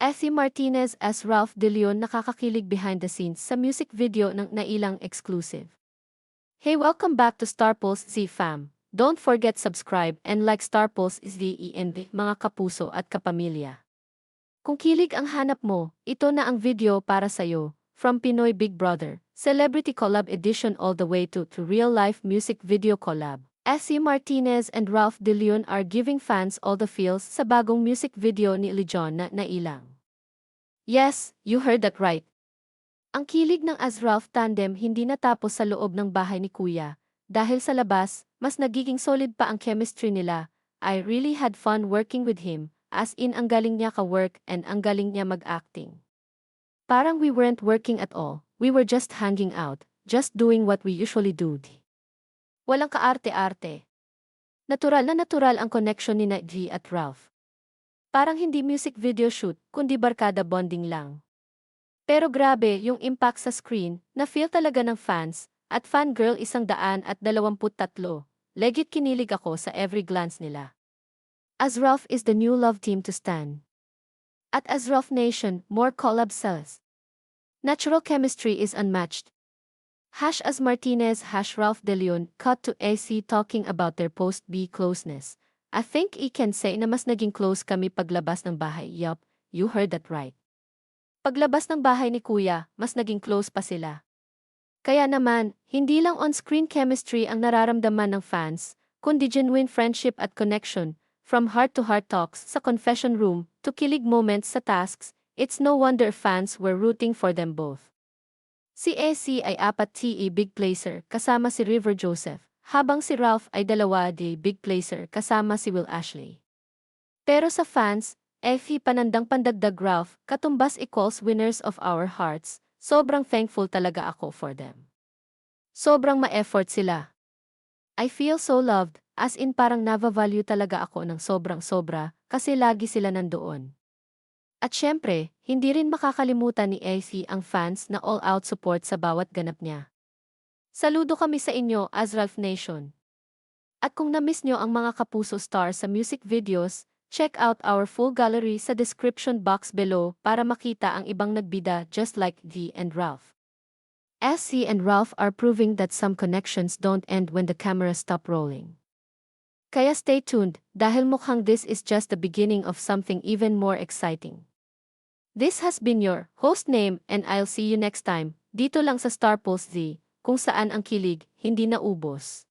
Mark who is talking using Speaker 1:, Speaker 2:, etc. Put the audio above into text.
Speaker 1: Effie Martinez as Ralph De Leon nakakakilig behind the scenes sa music video ng nailang exclusive. Hey, welcome back to Star Pulse Z Fam. Don't forget subscribe and like Star Pulse ZEND mga kapuso at kapamilya. Kung kilig ang hanap mo, ito na ang video para sa'yo. From Pinoy Big Brother, Celebrity Collab Edition all the way to, to real-life music video collab. Essie Martinez and Ralph De Leon are giving fans all the feels sa bagong music video ni Lejon na nailang. Yes, you heard that right. Ang kilig ng As-Ralph tandem hindi natapos sa loob ng bahay ni Kuya. Dahil sa labas, mas nagiging solid pa ang chemistry nila. I really had fun working with him, as in ang galing niya ka-work and ang galing niya mag-acting. Parang we weren't working at all, we were just hanging out, just doing what we usually do. Walang kaarte-arte. Natural na natural ang connection ni G at Ralph. Parang hindi music video shoot, kundi barkada bonding lang. Pero grabe yung impact sa screen, na feel talaga ng fans, at fangirl isang daan at dalawamput tatlo. Legit kinilig ako sa every glance nila. As Ralph is the new love team to stand. At as Ralph Nation, more collab sells. Natural chemistry is unmatched. Hash as Martinez hash Ralph De Leon cut to AC talking about their post-B closeness. I think I can say na mas naging close kami paglabas ng bahay. Yup, you heard that right. Paglabas ng bahay ni Kuya, mas naging close pa sila. Kaya naman, hindi lang on-screen chemistry ang nararamdaman ng fans, kundi genuine friendship at connection, from heart-to-heart talks sa confession room to kilig moments sa tasks, it's no wonder fans were rooting for them both. Si AC ay apat TE big placer kasama si River Joseph, habang si Ralph ay dalawa di big placer kasama si Will Ashley. Pero sa fans, FE panandang pandagdag Ralph, katumbas equals winners of our hearts, sobrang thankful talaga ako for them. Sobrang ma-effort sila. I feel so loved, as in parang nava-value talaga ako ng sobrang sobra, kasi lagi sila nandoon. At syempre, hindi rin makakalimutan ni AC ang fans na all-out support sa bawat ganap niya. Saludo kami sa inyo as Nation. At kung na-miss nyo ang mga kapuso stars sa music videos, check out our full gallery sa description box below para makita ang ibang nagbida just like D and Ralph. SC and Ralph are proving that some connections don't end when the camera stop rolling. Kaya stay tuned, dahil mukhang this is just the beginning of something even more exciting. This has been your host name and I'll see you next time, dito lang sa Star Pulse Z, kung saan ang kilig, hindi na ubos.